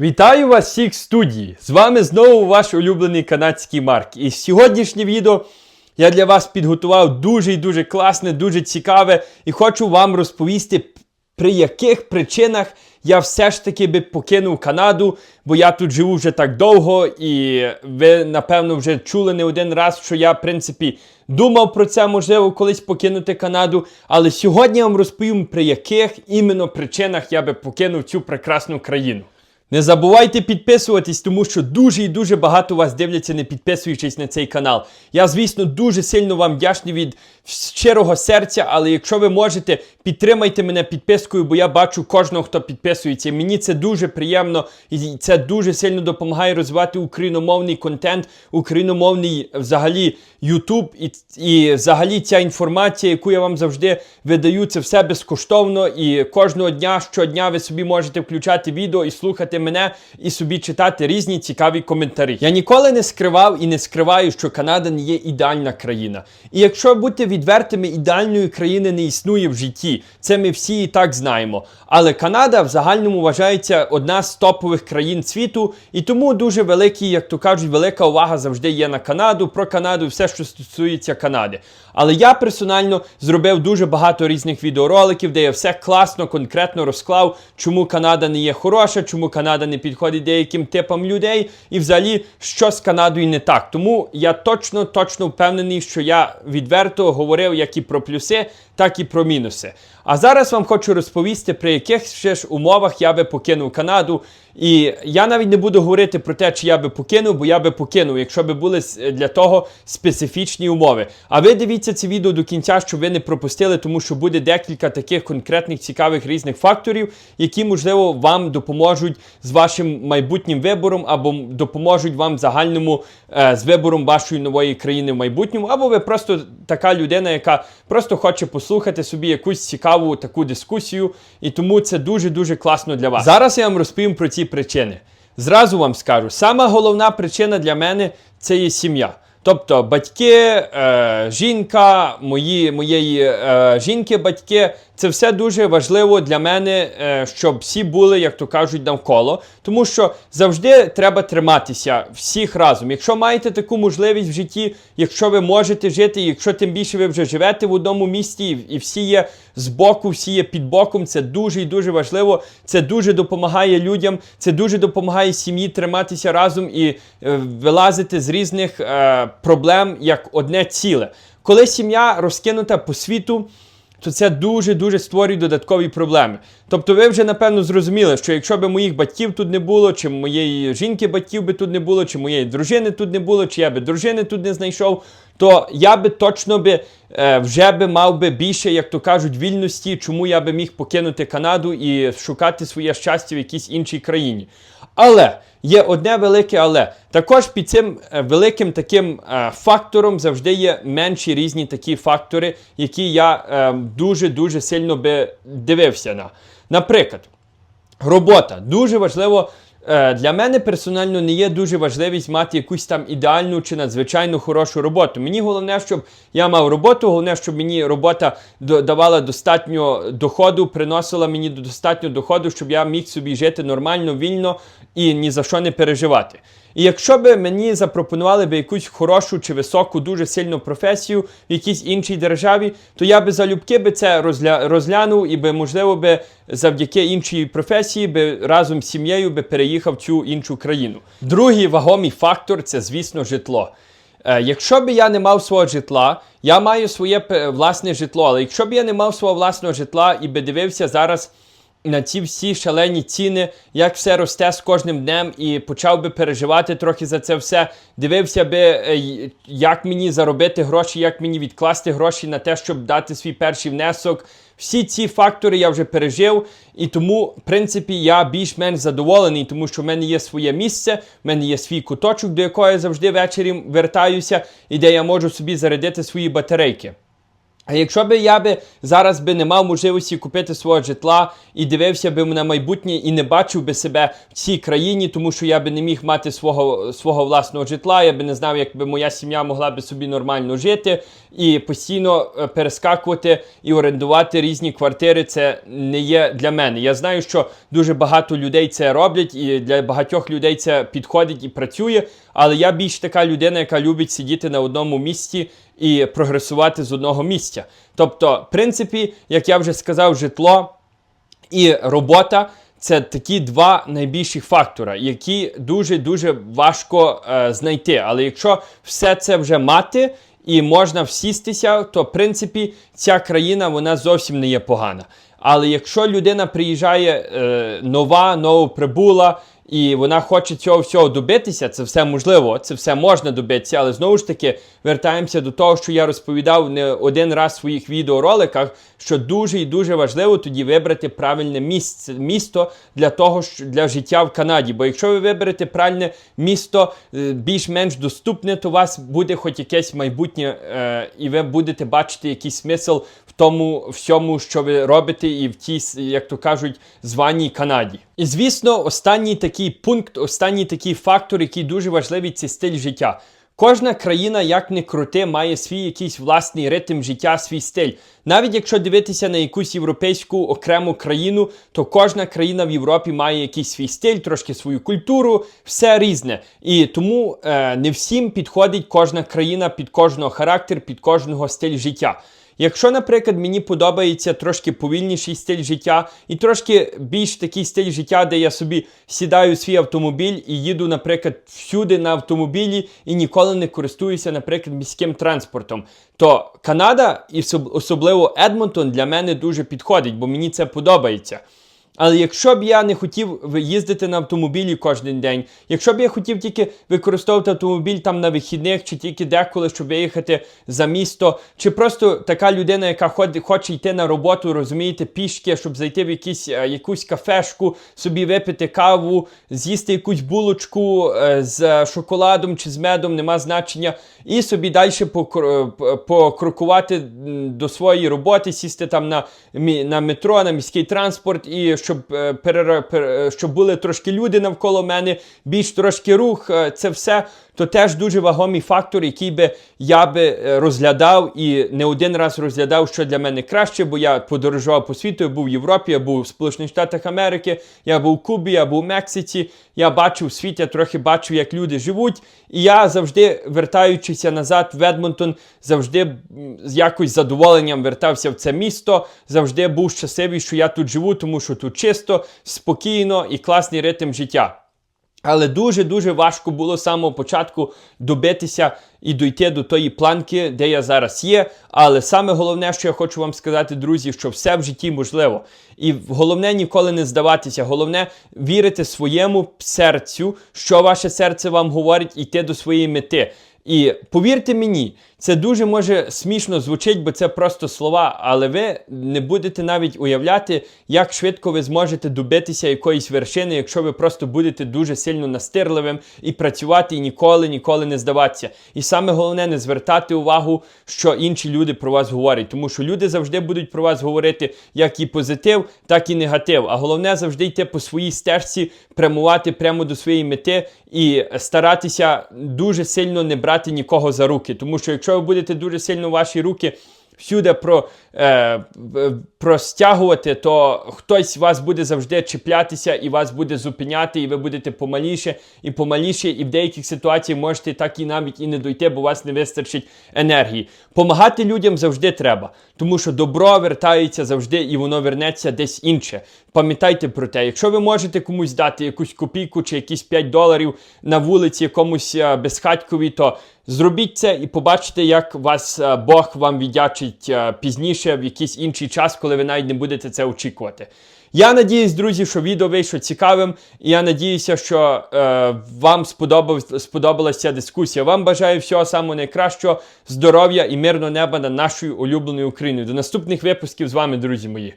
Вітаю вас всіх в студії! З вами знову ваш улюблений канадський Марк. І сьогоднішнє відео я для вас підготував дуже і дуже класне, дуже цікаве, і хочу вам розповісти, при яких причинах я все ж таки би покинув Канаду, бо я тут живу вже так довго, і ви, напевно, вже чули не один раз, що я, в принципі, думав про це, можливо, колись покинути Канаду. Але сьогодні я вам розповім, при яких іменно причинах я би покинув цю прекрасну країну. Не забувайте підписуватись, тому що дуже і дуже багато вас дивляться, не підписуючись на цей канал. Я, звісно, дуже сильно вам вдячний від щирого серця, але якщо ви можете, підтримайте мене підпискою, бо я бачу кожного, хто підписується. Мені це дуже приємно і це дуже сильно допомагає розвивати україномовний контент, україномовний взагалі YouTube і, і взагалі ця інформація, яку я вам завжди видаю, це все безкоштовно. І кожного дня, щодня ви собі можете включати відео і слухати мене, і собі читати різні цікаві коментарі. Я ніколи не скривав і не скриваю, що Канада не є ідеальна країна. І якщо бути відвертими, ідеальної країни не існує в житті. Це ми всі і так знаємо. Але Канада в загальному вважається одна з топових країн світу, і тому дуже великий, як то кажуть, велика увага завжди є на Канаду, про Канаду, все, що стосується Канади. Але я персонально зробив дуже багато різних відеороликів, де я все класно, конкретно розклав, чому Канада не є хороша, чому Канада не підходить деяким типам людей, і взагалі, що з Канадою не так. Тому я точно, точно впевнений, що я відверто говорив як і про плюси, так і про мінуси. А зараз вам хочу розповісти, при яких ще ж умовах я би покинув Канаду. І я навіть не буду говорити про те, чи я би покинув, бо я би покинув, якщо би були для того специфічні умови. А ви дивіться це відео до кінця, щоб ви не пропустили, тому що буде декілька таких конкретних цікавих різних факторів, які, можливо, вам допоможуть з вашим майбутнім вибором, або допоможуть вам загальному е, з вибором вашої нової країни в майбутньому, або ви просто така людина, яка просто хоче послухати собі якусь цікаву таку дискусію, і тому це дуже-дуже класно для вас. Зараз я вам розповім про ці причини. Зразу вам скажу, сама головна причина для мене це є сім'я. Тобто батьки, е, жінка, мої, моєї е, жінки, батьки, це все дуже важливо для мене, е, щоб всі були, як то кажуть, навколо. Тому що завжди треба триматися всіх разом. Якщо маєте таку можливість в житті, якщо ви можете жити, якщо тим більше ви вже живете в одному місті, і, всі є збоку, всі є під боком, це дуже і дуже важливо. Це дуже допомагає людям, це дуже допомагає сім'ї триматися разом і е, вилазити з різних е, проблем як одне ціле. Коли сім'я розкинута по світу, то це дуже-дуже створює додаткові проблеми. Тобто ви вже напевно зрозуміли, що якщо б моїх батьків тут не було, чи моєї жінки батьків би тут не було, чи моєї дружини тут не було, чи я би дружини тут не знайшов, то я би точно би е, вже би мав би більше, як то кажуть, вільності, чому я би міг покинути Канаду і шукати своє щастя в якійсь іншій країні. Але є одне велике але. Також під цим е, великим таким е, фактором завжди є менші різні такі фактори, які я дуже-дуже сильно би дивився на. Наприклад, робота. Дуже важливо. Е, Для мене персонально не є дуже важливість мати якусь там ідеальну чи надзвичайно хорошу роботу. Мені головне, щоб я мав роботу, головне, щоб мені робота давала достатньо доходу, приносила мені достатньо доходу, щоб я міг собі жити нормально, вільно і ні за що не переживати. І якщо би мені запропонували би якусь хорошу чи високу, дуже сильну професію в якійсь іншій державі, то я би залюбки би це розгля... розглянув і би, можливо, би завдяки іншій професії би разом з сім'єю би переїхав в цю іншу країну. Другий вагомий фактор це, звісно, житло. Е, Якщо б я не мав свого житла, я маю своє власне житло, але якщо б я не мав свого власного житла і би дивився зараз на ці всі шалені ціни, як все росте з кожним днем, і почав би переживати трохи за це все. Дивився би, е, як мені заробити гроші, як мені відкласти гроші на те, щоб дати свій перший внесок. Всі ці фактори я вже пережив, і тому, в принципі, я більш-менш задоволений, тому що в мене є своє місце, в мене є свій куточок, до якого я завжди ввечері вертаюся, і де я можу собі зарядити свої батарейки. А якщо би я би зараз би не мав можливості купити свого житла і дивився би на майбутнє і не бачив би себе в цій країні, тому що я би не міг мати свого, свого власного житла, я би не знав, як би моя сім'я могла би собі нормально жити і постійно е, перескакувати і орендувати різні квартири, це не є для мене. Я знаю, що дуже багато людей це роблять, і для багатьох людей це підходить і працює. Але я більш така людина, яка любить сидіти на одному місці і прогресувати з одного місця. Тобто, в принципі, як я вже сказав, житло і робота. Це такі два найбільші фактора, які дуже дуже важко е, знайти. Але якщо все це вже мати і можна всістися, то в принципі ця країна вона зовсім не є погана. Але якщо людина приїжджає е, нова, новоприбула, і вона хоче цього всього добитися, це все можливо, це все можна добитися, але знову ж таки вертаємося до того, що я розповідав не один раз в своїх відеороликах, що дуже і дуже важливо тоді вибрати правильне місце, місто для того, що для життя в Канаді. Бо якщо ви виберете правильне місто, е, більш-менш доступне, то у вас буде хоч якесь майбутнє, е, і ви будете бачити якийсь смисл в тому всьому, що ви робите, і в тій, як то кажуть, званій Канаді. І звісно, останній такий пункт, останній такий фактор, який дуже важливий, це стиль життя. Кожна країна, як не крути, має свій якийсь власний ритм життя, свій стиль. Навіть якщо дивитися на якусь європейську окрему країну, то кожна країна в Європі має якийсь свій стиль, трошки свою культуру, все різне. І тому е, не всім підходить кожна країна під кожного характер, під кожного стиль життя. Якщо, наприклад, мені подобається трошки повільніший стиль життя і трошки більш такий стиль життя, де я собі сідаю в свій автомобіль і їду, наприклад, всюди на автомобілі і ніколи не користуюся, наприклад, міським транспортом, то Канада і особливо Едмонтон для мене дуже підходить, бо мені це подобається. Але якщо б я не хотів їздити на автомобілі кожен день, якщо б я хотів тільки використовувати автомобіль там на вихідних, чи тільки деколи, щоб виїхати за місто, чи просто така людина, яка хоче йти на роботу, розумієте, пішки, щоб зайти в якісь, е, якусь кафешку, собі випити каву, з'їсти якусь булочку е, з шоколадом чи з медом, нема значення, і собі далі е, покрокувати до своєї роботи, сісти там на, на метро, на міський транспорт. і щоб е. Е, щоб були трошки люди навколо мене, більш трошки рух, е, це все то теж дуже вагомий фактор, який би я би розглядав і не один раз розглядав, що для мене краще, бо я подорожував по світу, я був в Європі, я був в Сполучених Штатах Америки, я був в Кубі, я був в Мексиці. Я бачив світ, я трохи бачив, як люди живуть. І я завжди, вертаючися назад в Едмонтон, завжди з якось задоволенням вертався в це місто, завжди був щасливий, що я тут живу, тому що тут чисто, спокійно і класний ритм життя. Але дуже-дуже важко було з самого початку добитися і дойти до тої планки, де я зараз є. Але саме головне, що я хочу вам сказати, друзі, що все в житті можливо. І головне ніколи не здаватися. Головне вірити своєму серцю, що ваше серце вам говорить, йти до своєї мети. І повірте мені, це дуже може смішно звучить, бо це просто слова, але ви не будете навіть уявляти, як швидко ви зможете добитися якоїсь вершини, якщо ви просто будете дуже сильно настирливим і працювати, і ніколи, ніколи не здаватися. І саме головне не звертати увагу, що інші люди про вас говорять, тому що люди завжди будуть про вас говорити як і позитив, так і негатив. А головне завжди йти по своїй стежці, прямувати прямо до своєї мети і старатися дуже сильно не брати нікого за руки. Тому що якщо ви будете дуже сильно ваші руки всюди про, е, простягувати, то хтось вас буде завжди чіплятися і вас буде зупиняти, і ви будете помаліше і помаліше, і в деяких ситуаціях можете так і навіть і не дойти, бо у вас не вистачить енергії. Помагати людям завжди треба, тому що добро вертається завжди і воно вернеться десь інше. Пам'ятайте про те, якщо ви можете комусь дати якусь копійку чи якісь 5 доларів на вулиці якомусь е, безхатькові, то зробіть це і побачите, як вас е, Бог вам віддячить е, пізніше в якийсь інший час, коли ви навіть не будете це очікувати. Я надіюсь, друзі, що відео вийшло цікавим, і я надіюся, що е, вам сподобалася дискусія. Вам бажаю всього самого найкращого, здоров'я і мирного неба над нашою улюбленою Україною. До наступних випусків з вами, друзі мої.